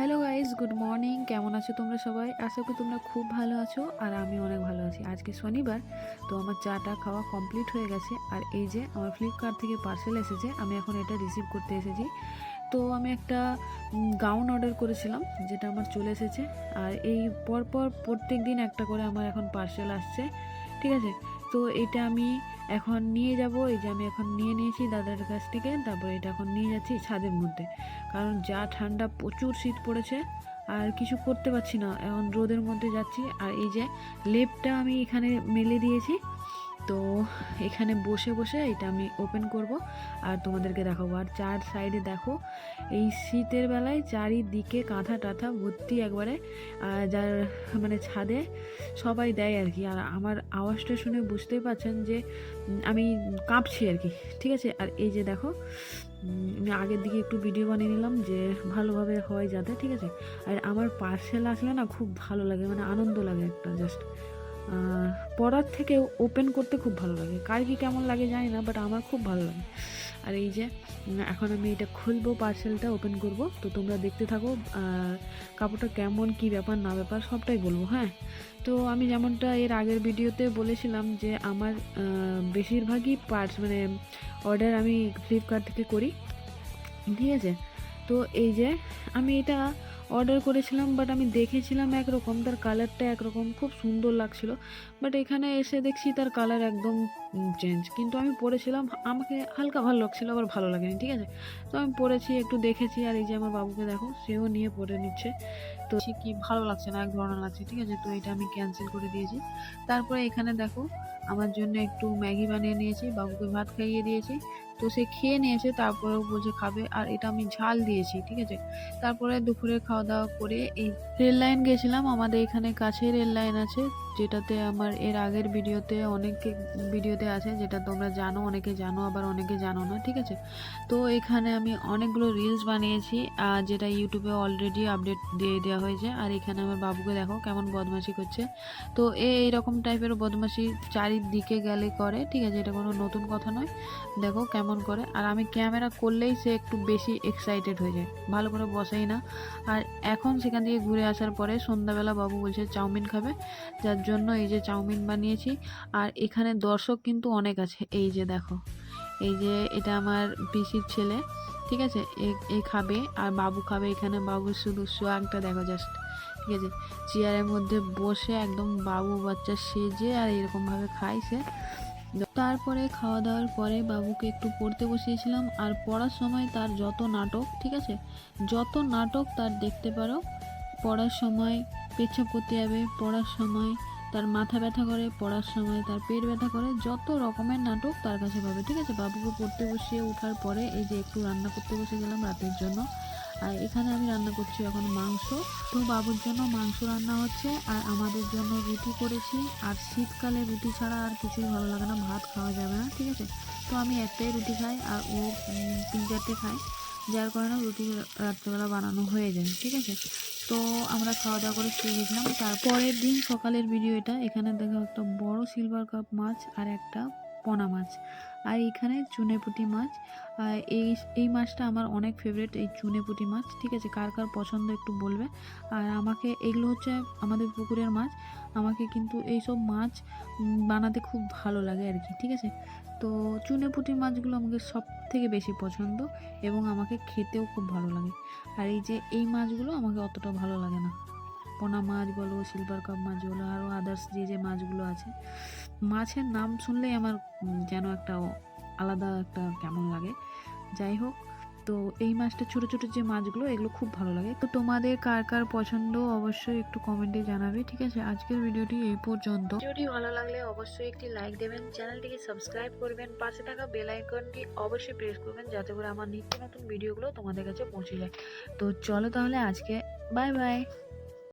Hello guys good morning কেমন আছো তোমরা সবাই? আশা করি তোমরা খুব ভালো আছো আর আমি অনেক ভালো আছি। আজকে শনিবার, তো আমার চাটা খাওয়া কমপ্লিট হয়ে গেছে। আর এই যে আমার ফ্লিপকার্ট থেকে পার্সেল এসেছে, আমি এখন এটা রিসিভ করতে এসেছি। তো আমি একটা গাউন অর্ডার করেছিলাম, যেটা আমার চলে এসেছে। আর এই পরপর প্রত্যেক দিন একটা করে আমার এখন পার্সেল আসছে। ঠিক আছে? তো এটা আমি এখন নিয়ে যাব, এই যে আমি এখন নিয়ে নিয়েছি দাদার কাছ থেকে, তারপরে এটা এখন নিয়ে যাচ্ছি ছাদের মধ্যে। কারণ যা ঠান্ডা, প্রচুর শীত পড়েছে, আর কিছু করতে পারছি না। এখন রোদের মধ্যে যাচ্ছি, আর এই যে লেপটা আমি এখানে মেলে দিয়েছি। তো এখানে বসে বসে এটা আমি ওপেন করব। আর তোমাদেরকে দেখাবো। আর চার সাইডে দেখো, এই শীতের বেলায় চারিদিকে কাঁথা টাথা ভর্তি একবারে যার মানে ছাদে সবাই দেয় আর কি। আর আমার আওয়াজটা শুনে বুঝতেই পারছেন যে আমি কাঁপছি আর কি। ঠিক আছে? আর এই যে দেখো আমি আগের দিকে একটু ভিডিও বানিয়ে নিলাম যে ভালোভাবে হয় যাতে, ঠিক আছে? আর আমার পার্সেল আসলে না খুব ভালো লাগে মানে আনন্দ লাগে একটা জাস্ট পড়ার থেকে ওপেন করতে খুব ভালো লাগে। কার কি কেমন লাগে জানি না বাট আমার খুব ভালো লাগে। আর এই যে এখন আমি এটা খুলবো পার্সেলটা ওপেন করব। তো তোমরা দেখতে থাকো কাপড়টা কেমন, কি ব্যাপার, না ব্যাপার, সবটাই বলব হ্যাঁ? তো আমি যেমনটা এর আগের ভিডিওতে বলেছিলাম যে, আমার বেশিরভাগই পার্স মানে অর্ডার আমি ফ্লিপকার্ট থেকে করি। ঠিক আছে? তো এই যে, আমি এটা অর্ডার করেছিলাম বাট আমি দেখেছিলাম একরকম, তার কালারটা একরকম, খুব সুন্দর লাগছিল। বাট এখানে এসে দেখছি তার কালার একদম চেঞ্জ কিন্তু আমি পরেছিলাম, আমাকে হালকা ভালো লাগছিল, আবার ভালো লাগেনি, ঠিক আছে? তো আমি পরেছি, একটু দেখেছি, আর এই যে আমার বাবুকে দেখো, সেও নিয়ে পরে নিচ্ছে। তো সে কি ভালো লাগছে না, এক ধরনের লাগছে, ঠিক আছে? তো এটা আমি ক্যান্সেল করে দিয়েছি। তারপরে এখানে দেখো, আমার জন্য একটু ম্যাগি বানিয়ে নিয়েছি, বাবুকে ভাত খাইয়ে দিয়েছি। তো সে খেয়ে নিয়েছে তারপরেও বলছে খাবে, আর এটা আমি ঝাল দিয়েছি, ঠিক আছে? তারপরে দুপুরে খাওয়া দাওয়া করে এই রেল লাইন গেছিলাম, আমাদের এখানে কাছে রেল লাইন আছে, যেটাতে আমার এর আগের ভিডিওতে অনেক, ভিডিওতে আছে, যেটা তোমরা জানো, অনেকে জানো, আবার অনেকে জানো না, ঠিক আছে? তো এখানে আমি অনেকগুলো রিলস বানিয়েছি আর যেটা ইউটিউবে অলরেডি আপডেট দিয়ে দেওয়া হয়েছে, আর এখানে আমার বাবুকে দেখো কেমন বদমাশি করছে। তো এ এইরকম টাইপের বদমাশি চারিদিকে গেলে করে, ঠিক আছে? এটা কোনো নতুন কথা নয়। দেখো কেমন করে। আর আমি ক্যামেরা করলেই সে একটু বেশি এক্সাইটেড হয়ে যায়। ভালো করে বসেই না। আর এখন সেখান থেকে ঘুরে আসার পরে সন্ধ্যাবেলা বাবু বলছে চাউমিন খাবে। যার জন্য এই যে চাউমিন বানিয়েছি। আর এখানে দর্শক কিন্তু অনেক আছে। এই যে দেখো। এই যে এটা আমার পিসির ছেলে। ঠিক আছে? এ- খাবে। আর বাবু খাবে এখানে। বাবুর শুধু সোয়াগটা দেখো জাস্ট ঠিক আছে? চেয়ারের মধ্যে বসে একদম বাবু বাচ্চা সেজে আর এরকমভাবে সে। তারপরে খাওয়া দাওয়ার পরে বাবুকে একটু পড়তে বসিয়েছিলাম। আর পড়ার সময় তার যত নাটক, ঠিক আছে? যত নাটক তার দেখতে পারো, পড়ার সময় পেছাব করতে যাবে, পড়ার সময় তার মাথা ব্যথা করে, পড়ার সময় তার পেট ব্যথা করে, যত রকমের নাটক তার কাছে পাবে, ঠিক আছে? বাবুকে পড়তে বসিয়ে ওঠার পরে এই যে একটু রান্না করতে বসে গেলাম রাতের জন্য। আর এখানে আমি রান্না করছি এখন মাংস। তো বাবুর জন্য মাংস রান্না হচ্ছে, আর আমাদের জন্য রুটি করেছি। আর শীতকালে রুটি ছাড়া আর কিছুই ভালো লাগে না, ভাত খাওয়া যাবে না, ঠিক আছে? তো আমি একটাই রুটি খাই, আর ও তিন চারটে খায়, যার কারণে রুটি রাত্রেবেলা বানানো হয়ে যায়, ঠিক আছে? তো আমরা খাওয়া দাওয়া করে শুয়ে গেছিলাম। তারপরের দিন সকালের ভিডিও এটা, এখানে দেখো একটা বড় সিলভার কাপ মাছ আর একটা পোনা মাছ। আর এখানে চুনেপুটি মাছ। এই এই মাছটা আমার অনেক ফেভারিট এই চুনেপুটি মাছ। ঠিক আছে, কার কার পছন্দ একটু বলবে। আর আমাকে এগুলো হচ্ছে আমাদের পুকুরের মাছ। আমাকে কিন্তু এইসব মাছ বানাতে খুব ভালো লাগে আর কি, ঠিক আছে? তো চুনেপুটি মাছগুলো আমাকে সব থেকে বেশি পছন্দ এবং আমাকে খেতেও খুব ভালো লাগে। আর এই যে এই মাছগুলো আমাকে অতটা ভালো লাগে না। পোনা মাছ বলো সিলভার কাপ মাছ বলো আরও আদার্স যে যে মাছগুলো আছে, মাছের নাম শুনলেই আমার যেন একটা আলাদা একটা কেমন লাগে। যাই হোক, তো এই মাছটা ছোট ছোট যে মাছগুলো, এগুলো খুব ভালো লাগে। তো তোমাদের কার কার পছন্দ অবশ্যই একটু কমেন্টে জানাবে, ঠিক আছে? আজকের ভিডিওটি এই পর্যন্ত। ভিডিওটি ভালো লাগলে অবশ্যই একটি লাইক দেবেন, চ্যানেলটিকে সাবস্ক্রাইব করবেন, পাশে থাকা বেল আইকনটি অবশ্যই প্রেস করবেন, যাতে করে আমার নিত্য নতুন ভিডিওগুলো তোমাদের কাছে পৌঁছে যায়। তো চলো তাহলে আজকে বাই বাই